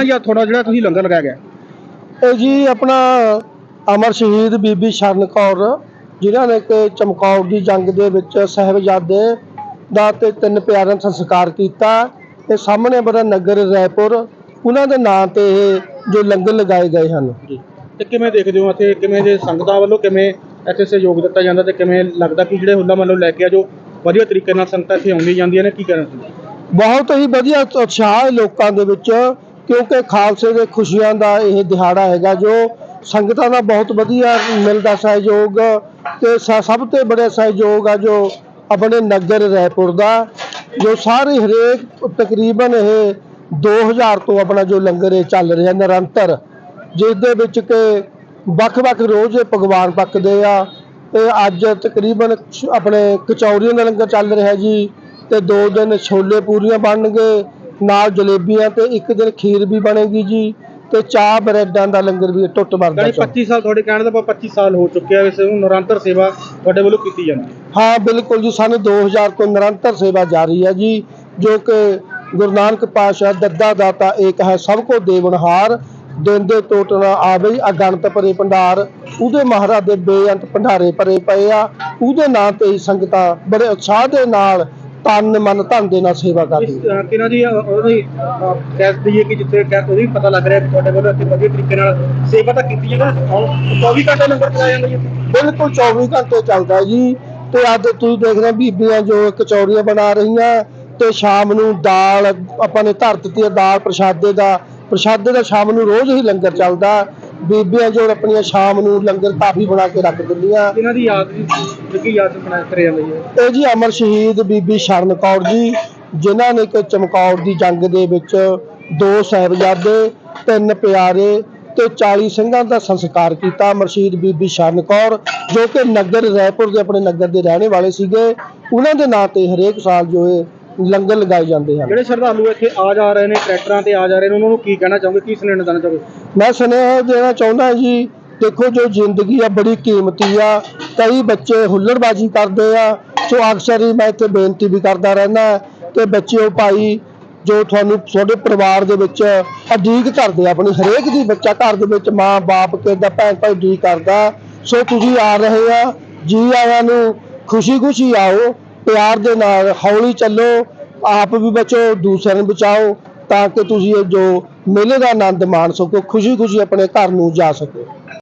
ਕਹਿਣਾ ਜੀ ਥੋੜਾ ਜਿਹੜਾ ਤੁਸੀਂ ਲੰਗਰ ਲਗਾਇਆ ਗਿਆ? ਇਹ ਜੀ ਆਪਣਾ ਅਮਰ ਸ਼ਹੀਦ ਬੀਬੀ ਸ਼ਰਨ ਕੌਰ ਜਿਨ੍ਹਾਂ ਨੇ ਕਿ ਚਮਕੌਰ ਦੀ ਜੰਗ ਦੇ ਵਿੱਚ ਸਾਹਿਬਜ਼ਾਦੇ ਦਾ ਤੇ ਤਿੰਨ ਪਿਆਰਿਆਂ ਦਾ ਸੰਸਕਾਰ ਕੀਤਾ। ਤੇ ਸਾਹਮਣੇ ਬੜਾ ਨਗਰ ਰਾਏਪੁਰ ਉਹਨਾਂ ਦੇ ਨਾਂ ਤੇ ਇਹ ਜੋ ਲੰਗਰ ਲਗਾਏ ਗਏ ਹਨ। ਜੀ। ਤੇ ਕਿਵੇਂ ਦੇਖਦੇ ਹੋ ਇੱਥੇ ਕਿਵੇਂ ਜੇ ਸੰਗਤਾਂ ਵੱਲੋਂ ਕਿਵੇਂ ਇੱਥੇ ਸਹਿਯੋਗ ਦਿੱਤਾ ਜਾਂਦਾ ਤੇ ਕਿਵੇਂ ਲੱਗਦਾ ਕਿ ਜਿਹੜੇ ਹੁੱਲਾ ਮੱਲੋ ਲੈ ਕੇ ਆ ਜੋ ਵਧੀਆ ਤਰੀਕੇ ਨਾਲ ਸੰਗਤਾਂ ਇੱਥੇ ਆਉਂਦੀਆਂ ਜਾਂਦੀਆਂ ਨੇ ਕੀ ਤੁਸੀਂ? ਬਹੁਤ ਹੀ ਵਧੀਆ ਉਤਸ਼ਾਹ ਹੈ ਲੋਕਾਂ ਦੇ ਵਿੱਚ। ਕਿਉਂਕਿ ਖਾਲਸੇ ਦੇ ਖੁਸ਼ੀਆਂ ਦਾ ਇਹ ਦਿਹਾੜਾ ਹੈਗਾ ਜੋ ਸੰਗਤਾਂ ਦਾ ਬਹੁਤ ਵਧੀਆ ਮਿਲਦਾ ਸਹਿਯੋਗ ਤੇ ਸਭ ਤੋਂ ਬੜਾ ਸਹਿਯੋਗ ਆ ਜੋ ਆਪਣੇ ਨਗਰ ਰਾਏਪੁਰ ਦਾ, ਜੋ ਸਾਰੇ ਹਰੇਕ ਤਕਰੀਬਨ ਇਹ 2000 ਤੋਂ ਆਪਣਾ ਜੋ ਲੰਗਰ ਇਹ ਚੱਲ ਰਿਹਾ ਨਿਰੰਤਰ, ਜਿਸ ਦੇ ਵਿੱਚ ਕਿ ਵੱਖ-ਵੱਖ ਰੋਜ਼ ਇਹ ਪਕਵਾਨ ਪੱਕਦੇ ਆ ਤੇ ਅੱਜ ਤਕਰੀਬਨ ਆਪਣੇ ਕਚੌਰੀਆਂ ਦਾ ਲੰਗਰ ਚੱਲ ਰਿਹਾ ਜੀ ਤੇ ਦੋ ਦਿਨ ਛੋਲੇ ਪੂਰੀਆਂ ਬਣਨਗੇ ਨਾਲ ਜਲੇਬੀਆਂ ਤੇ ਇੱਕ ਦਿਨ ਖੀਰ ਵੀ ਬਣੇਗੀ ਜੀ ਤੇ ਚਾਹ ਬਰੈਡਾਂ ਦਾ ਲੰਗਰ ਵੀ ਟੁੱਟ ਵਰਦਾ ਯਾਨੀ 25 ਸਾਲ ਤੁਹਾਡੇ ਕਹਿਣ ਦਾ 25 ਸਾਲ ਹੋ ਚੁੱਕੇ ਆ ਇਸ ਨੂੰ ਨਿਰੰਤਰ ਸੇਵਾ ਤੁਹਾਡੇ ਵੱਲੋਂ ਕੀਤੀ ਜਾਂਦੀ ਹੈ। ਬਿਲਕੁਲ ਜੀ ਸਾਨੂੰ 2000 ਤੋਂ ਨਿਰੰਤਰ ਸੇਵਾ ਜਾਰੀ ਹੈ ਜੀ ਜੋ ਕਿ ਗੁਰੂ ਨਾਨਕ ਪਾਤਸ਼ਾਹ ਦੱਦਾ ਦਾਤਾ ਏਕ ਹੈ ਸਭ ਕੋ ਦੇਵਨਹਾਰ ਦਿੰਦੇ ਟੋਟ ਨਾ ਆਵੇ ਅਗਣਤ ਭਰੇ ਭੰਡਾਰ ਉਹਦੇ ਮਹਾਰਾਜ ਦੇ ਬੇਅੰਤ ਭੰਡਾਰੇ ਭਰੇ ਪਏ ਆ ਉਹਦੇ ਨਾਂ ਤੇ ਹੀ ਸੰਗਤਾਂ ਬੜੇ ਉਤਸ਼ਾਹ ਦੇ ਨਾਲ ਤਨ ਮਨ ਧਨ ਦੇ ਨਾਲ ਸੇਵਾ ਇਸ ਕਰਦੀਆਂ ਅਹ, ਕਿਹਨਾਂ ਦੀ ਉਹਦੀ ਕਹਿ ਦਈਏ ਕਿ ਜਿੱਥੇ ਕਹਿ ਉਹਦੀ ਪਤਾ ਲੱਗ ਰਿਹਾ ਕਿ ਤੁਹਾਡੇ ਵੱਲੋਂ ਇੱਥੇ ਵਧੀਆ ਤਰੀਕੇ ਨਾਲ ਸੇਵਾ ਤਾਂ ਕੀਤੀ ਹੈ 24 ਘੰਟੇ ਲੰਗਰ ਚਲਾਇਆ ਜਾਂਦਾ ਜੀ। ਬਿਲਕੁਲ 24 ਘੰਟੇ ਚੱਲਦਾ ਹੈ ਜੀ। ਤੇ ਅੱਜ ਤੁਸੀਂ ਦੇਖ ਰਹੇ ਹੋ ਬੀਬੀਆਂ ਜੋ ਕਚੌਰੀਆਂ ਬਣਾ ਰਹੀਆਂ ਤੇ ਸ਼ਾਮ ਨੂੰ ਦਾਲ ਆਪਾਂ ਨੇ ਧਰ ਦਿੱਤੀ ਹੈ ਦਾਲ ਪ੍ਰਸ਼ਾਦੇ ਦਾ ਪ੍ਰਸ਼ਾਦੇ ਦਾ ਸ਼ਾਮ ਨੂੰ ਰੋਜ਼ ਹੀ ਲੰਗਰ ਚੱਲਦਾ। ਬੀਬੀਆਂ ਜੋ ਆਪਣੀਆਂ ਸ਼ਾਮ ਨੂੰ ਲੰਗਰ ਕਾਫੀ ਬਣਾ ਕੇ ਰੱਖ ਦਿੰਦੀਆਂ। ਇਹਨਾਂ ਦੀ ਯਾਦ ਦੀ ਜਿਹੜੀ ਯਾਦ ਬਣਾਇਆ ਕਰਿਆ ਜਾਂਦਾ ਜੀ ਇਹ ਜੀ ਅਮਰ ਸ਼ਹੀਦ ਬੀਬੀ ਸ਼ਰਨ ਕੌਰ ਜੀ ਜਿਨ੍ਹਾਂ ਨੇ ਕਿ ਚਮਕੌਰ ਦੀ ਜੰਗ ਦੇ ਵਿੱਚ ਦੋ ਸਾਹਿਬਜ਼ਾਦੇ ਤਿੰਨ ਪਿਆਰੇ ਤੇ 40 ਸਿੰਘਾਂ ਦਾ ਸੰਸਕਾਰ ਕੀਤਾ। ਅਮਰ ਸ਼ਹੀਦ ਬੀਬੀ ਸ਼ਰਨ ਕੌਰ ਜੋ ਕਿ ਨਗਰ ਰਾਏਪੁਰ ਦੇ ਆਪਣੇ ਨਗਰ ਦੇ ਰਹਿਣੇ ਵਾਲੇ ਸੀਗੇ। ਉਹਨਾਂ ਦੇ ਨਾਂ ਤੇ ਹਰੇਕ ਸਾਲ ਜੋ ਇਹ ਲੰਗਰ ਲਗਾਏ ਜਾਂਦੇ ਹਨ। ਜਿਹੜੇ ਸ਼ਰਧਾਲੂ ਇੱਥੇ ਆ ਜਾ ਰਹੇ ਨੇ ਟਰੈਕਟਰਾਂ ਤੇ ਆ ਜਾ ਰਹੇ ਨੇ ਉਹਨਾਂ ਨੂੰ ਕੀ ਕਹਿਣਾ ਚਾਹੋਗੇ ਕੀ ਸੁਨੇਹਾ ਦੇਣਾ ਚਾਹੋਗੇ? ਮੈਂ ਸੁਨੇਹਾ ਦੇਣਾ ਚਾਹੁੰਦਾ ਜੀ ਦੇਖੋ ਜੋ ਜ਼ਿੰਦਗੀ ਆ ਬੜੀ ਕੀਮਤੀ ਆ। ਕਈ ਬੱਚੇ ਹੁੱਲੜਬਾਜ਼ੀ ਕਰਦੇ ਆ ਸੋ ਅਕਸਰ ਹੀ ਮੈਂ ਇੱਥੇ ਬੇਨਤੀ ਵੀ ਕਰਦਾ ਰਹਿੰਦਾ ਕਿ ਬੱਚਿਓ ਭਾਈ ਜੋ ਤੁਹਾਨੂੰ ਤੁਹਾਡੇ ਪਰਿਵਾਰ ਦੇ ਵਿੱਚ ਅਡੀਕ ਕਰਦੇ ਆ ਆਪਣੀ ਹਰੇਕ ਦੀ ਬੱਚਾ ਘਰ ਦੇ ਵਿੱਚ ਮਾਂ ਬਾਪ ਕਿਦਾ ਭੈਣ ਭਾਈ ਉਡੀਕ ਕਰਦਾ ਸੋ ਤੁਸੀਂ ਆ ਰਹੇ ਆ ਜੀ ਆਇਆਂ ਨੂੰ ਖੁਸ਼ੀ-ਖੁਸ਼ੀ ਆਓ ਪਿਆਰ ਦੇ ਨਾਲ ਹੌਲੀ ਚੱਲੋ, ਆਪ ਵੀ ਬਚੋ, ਦੂਸਰਿਆਂ ਨੂੰ ਬਚਾਓ, ਤਾਂ ਕਿ ਤੁਸੀਂ ਇਹ ਜੋ ਮੇਲੇ ਦਾ ਆਨੰਦ ਮਾਣ ਸਕੋ, ਖੁਸ਼ੀ-ਖੁਸ਼ੀ ਆਪਣੇ ਘਰ ਨੂੰ ਜਾ ਸਕੋ।